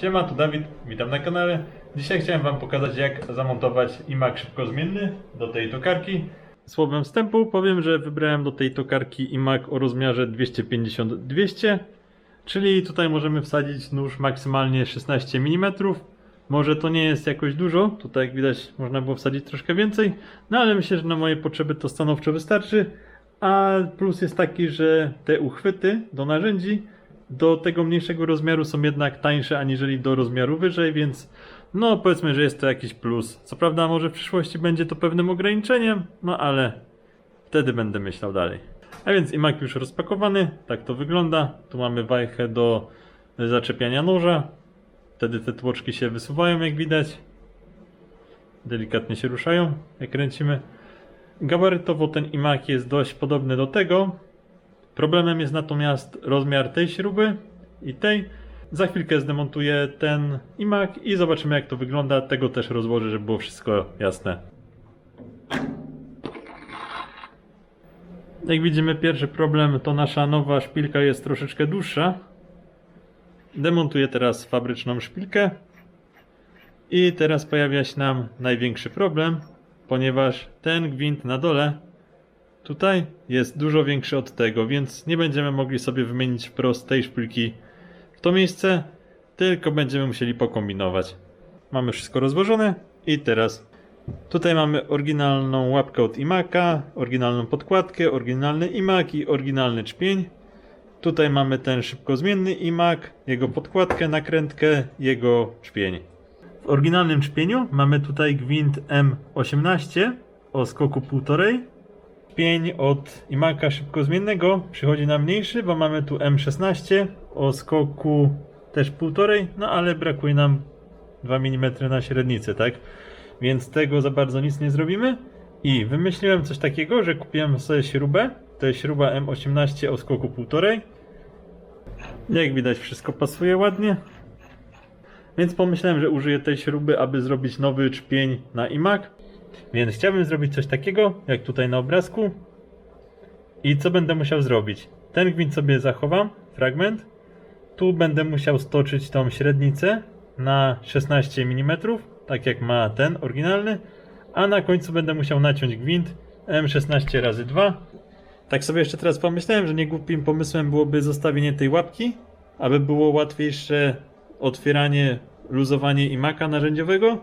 Siema, tu Dawid, witam na kanale. Dzisiaj chciałem Wam pokazać jak zamontować iMac szybkozmienny do tej tokarki. Słowem wstępu powiem, że wybrałem do tej tokarki iMac o rozmiarze 250-200, czyli tutaj możemy wsadzić nóż maksymalnie 16 mm. Może to nie jest jakoś dużo, tutaj jak widać można było wsadzić troszkę więcej, no ale myślę, że na moje potrzeby to stanowczo wystarczy. A plus jest taki, że te uchwyty do narzędzi do tego mniejszego rozmiaru są jednak tańsze aniżeli do rozmiaru wyżej, więc no powiedzmy, że jest to jakiś plus. Co prawda może w przyszłości będzie to pewnym ograniczeniem, no ale wtedy będę myślał dalej. A więc iMac już rozpakowany, tak to wygląda. Tu mamy wajchę do zaczepiania noża. Wtedy te tłoczki się wysuwają jak widać. Delikatnie się ruszają jak kręcimy. Gabarytowo ten iMac jest dość podobny do tego, Problemem jest natomiast rozmiar tej śruby i tej. Za chwilkę zdemontuję ten iMac i zobaczymy jak to wygląda. Tego też rozłożę, żeby było wszystko jasne. Jak widzimy pierwszy problem to nasza nowa szpilka jest troszeczkę dłuższa. Demontuję teraz fabryczną szpilkę. I teraz pojawia się nam największy problem, ponieważ ten gwint na dole Tutaj jest dużo większy od tego, więc nie będziemy mogli sobie wymienić wprost tej szpilki w to miejsce, tylko będziemy musieli pokombinować. Mamy wszystko rozłożone i teraz tutaj mamy oryginalną łapkę od iMac'a, oryginalną podkładkę, oryginalny iMac i oryginalny czpień. Tutaj mamy ten szybkozmienny iMac, jego podkładkę, nakrętkę, jego czpień. W oryginalnym czpieniu mamy tutaj gwint M18 o skoku 1,5 pień od imaka szybkozmiennego przychodzi na mniejszy, bo mamy tu M16 o skoku też półtorej, no ale brakuje nam 2 mm na średnicę, tak? Więc tego za bardzo nic nie zrobimy. I wymyśliłem coś takiego, że kupiłem sobie śrubę. To jest śruba M18 o skoku półtorej. Jak widać wszystko pasuje ładnie. Więc pomyślałem, że użyję tej śruby, aby zrobić nowy czpień na iMac. Więc chciałbym zrobić coś takiego, jak tutaj na obrazku. I co będę musiał zrobić? Ten gwint sobie zachowam, fragment. Tu będę musiał stoczyć tą średnicę na 16 mm, tak jak ma ten oryginalny. A na końcu będę musiał naciąć gwint M16 razy 2. Tak sobie jeszcze teraz pomyślałem, że niegłupim pomysłem byłoby zostawienie tej łapki, aby było łatwiejsze otwieranie, luzowanie imaka narzędziowego.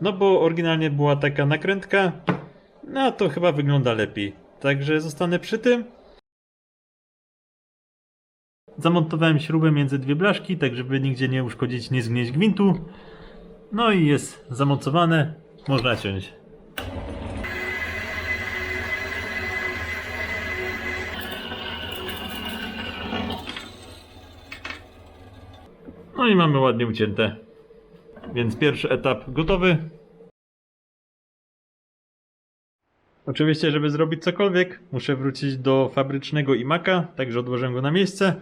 No bo oryginalnie była taka nakrętka, no to chyba wygląda lepiej. Także zostanę przy tym. Zamontowałem śrubę między dwie blaszki, tak żeby nigdzie nie uszkodzić, nie zgnieść gwintu. No i jest zamocowane, można ciąć. No i mamy ładnie ucięte. Więc pierwszy etap gotowy. Oczywiście, żeby zrobić cokolwiek, muszę wrócić do fabrycznego iMac'a, także odłożę go na miejsce.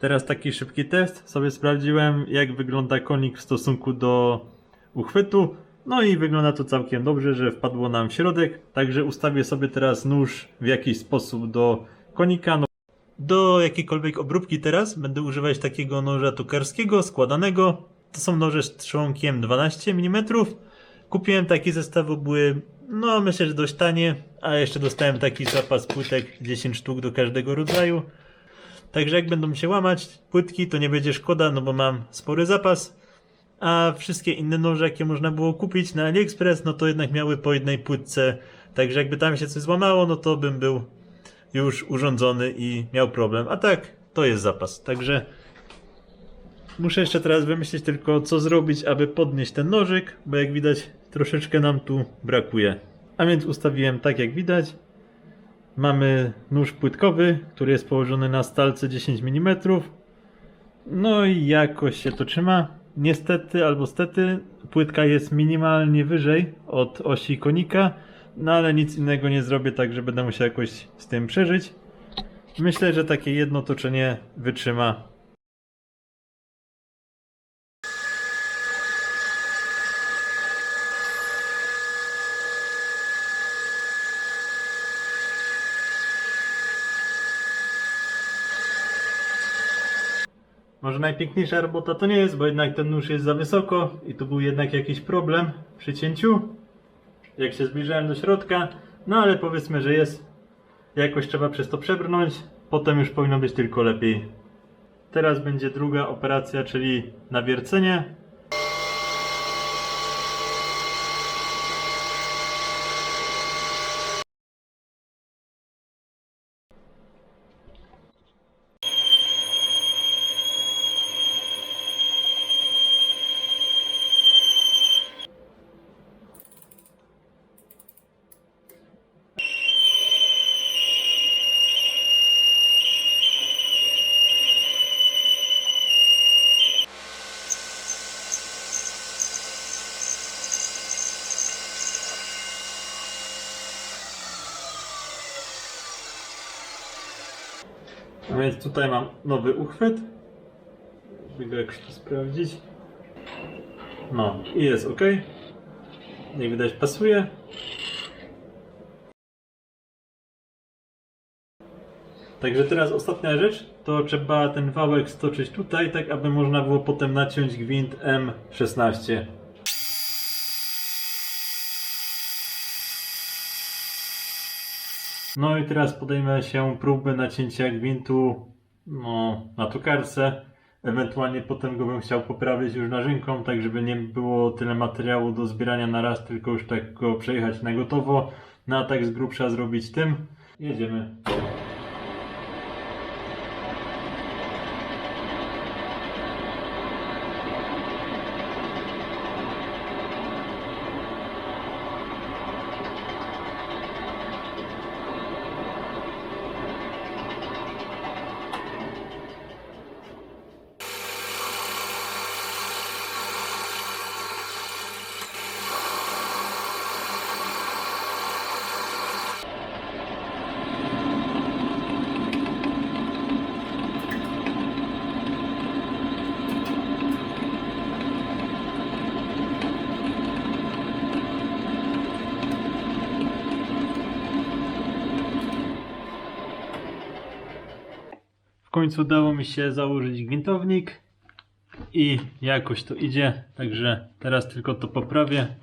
Teraz taki szybki test. Sobie sprawdziłem, jak wygląda konik w stosunku do uchwytu. No i wygląda to całkiem dobrze, że wpadło nam w środek. Także ustawię sobie teraz nóż w jakiś sposób do konika. No, do jakiejkolwiek obróbki teraz będę używać takiego noża tokarskiego, składanego. To są noże z trzonkiem 12 mm. Kupiłem taki zestaw, były, no myślę, że dość tanie, a jeszcze dostałem taki zapas płytek 10 sztuk do każdego rodzaju. Także jak będą się łamać płytki, to nie będzie szkoda, no bo mam spory zapas. A wszystkie inne noże, jakie można było kupić na AliExpress, no to jednak miały po jednej płytce. Także jakby tam się coś złamało, no to bym był już urządzony i miał problem. A tak, to jest zapas. Także Muszę jeszcze teraz wymyślić tylko co zrobić, aby podnieść ten nożyk, bo jak widać troszeczkę nam tu brakuje. A więc ustawiłem tak jak widać. Mamy nóż płytkowy, który jest położony na stalce 10 mm. No i jakoś się to trzyma. Niestety albo stety płytka jest minimalnie wyżej od osi konika, no ale nic innego nie zrobię, także będę musiał jakoś z tym przeżyć. Myślę, że takie jedno toczenie wytrzyma Może najpiękniejsza robota to nie jest, bo jednak ten nóż jest za wysoko i tu był jednak jakiś problem przy cięciu. Jak się zbliżałem do środka, no ale powiedzmy, że jest. Jakoś trzeba przez to przebrnąć, potem już powinno być tylko lepiej. Teraz będzie druga operacja, czyli nawiercenie. Więc tutaj mam nowy uchwyt. Żeby go jakoś sprawdzić. No i jest ok. Jak widać pasuje. Także teraz ostatnia rzecz, to trzeba ten wałek stoczyć tutaj, tak aby można było potem naciąć gwint M16. No i teraz podejmę się próby nacięcia gwintu no, na tokarce. Ewentualnie potem go bym chciał poprawić już narzynką, tak żeby nie było tyle materiału do zbierania na raz, tylko już tak go przejechać na gotowo. No a tak z grubsza zrobić tym. Jedziemy. W końcu udało mi się założyć gwintownik i jakoś to idzie, także teraz tylko to poprawię.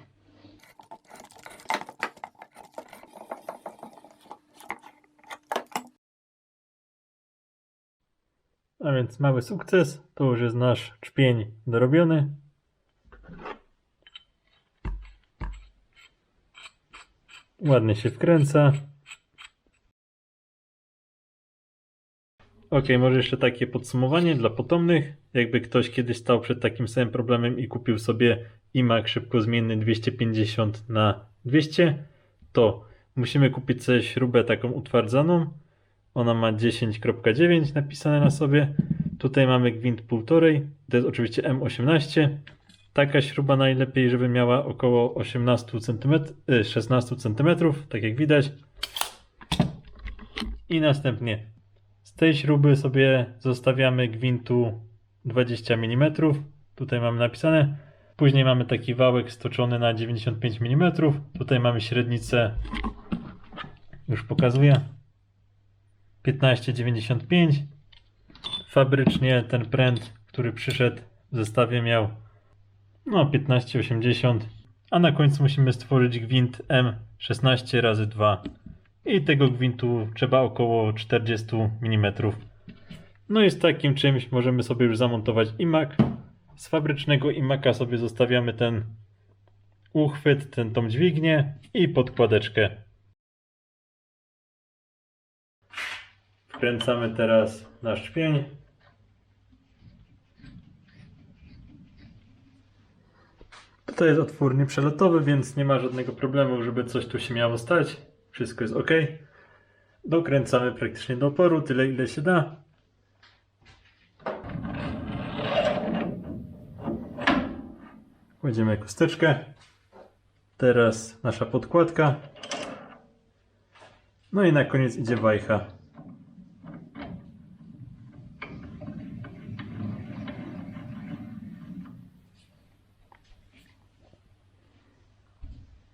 A więc mały sukces, to już jest nasz czpień dorobiony. Ładnie się wkręca. Ok, może jeszcze takie podsumowanie dla potomnych. Jakby ktoś kiedyś stał przed takim samym problemem i kupił sobie iMac szybkozmienny 250 na 200, to musimy kupić sobie śrubę taką utwardzaną. Ona ma 10.9 napisane na sobie. Tutaj mamy gwint 1,5. To jest oczywiście M18. Taka śruba najlepiej, żeby miała około 18 cm, y, 16 cm, tak jak widać. I następnie z tej śruby sobie zostawiamy gwintu 20 mm. Tutaj mamy napisane. Później mamy taki wałek stoczony na 95 mm. Tutaj mamy średnicę, już pokazuję, 15,95. Fabrycznie ten pręt, który przyszedł w zestawie miał no 15,80. A na końcu musimy stworzyć gwint M16 razy 2 i tego gwintu trzeba około 40 mm. No i z takim czymś możemy sobie już zamontować iMac. Z fabrycznego iMaca sobie zostawiamy ten uchwyt, ten, tą dźwignię i podkładeczkę. Wkręcamy teraz nasz szpień. Tutaj jest otwór nieprzelotowy, więc nie ma żadnego problemu, żeby coś tu się miało stać. Wszystko jest ok. Dokręcamy praktycznie do oporu, tyle ile się da. Kładziemy kosteczkę. Teraz nasza podkładka. No i na koniec idzie wajcha.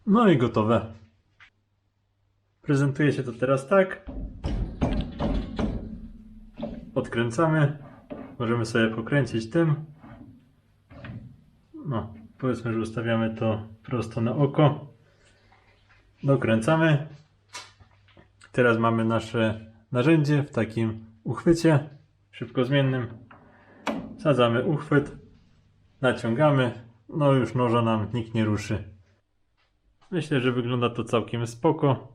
No i gotowe. Prezentuje się to teraz tak. Odkręcamy. możemy sobie pokręcić tym. No, powiedzmy, że ustawiamy to prosto na oko. Dokręcamy. Teraz mamy nasze narzędzie w takim uchwycie szybkozmiennym. Sadzamy uchwyt, naciągamy. No już noża nam nikt nie ruszy. Myślę, że wygląda to całkiem spoko.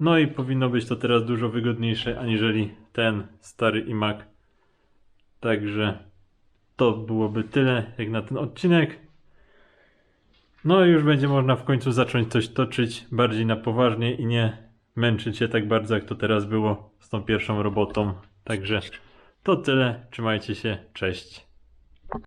No i powinno być to teraz dużo wygodniejsze aniżeli ten stary iMac. Także to byłoby tyle jak na ten odcinek. No i już będzie można w końcu zacząć coś toczyć bardziej na poważnie i nie męczyć się tak bardzo jak to teraz było z tą pierwszą robotą. Także to tyle. Trzymajcie się. Cześć.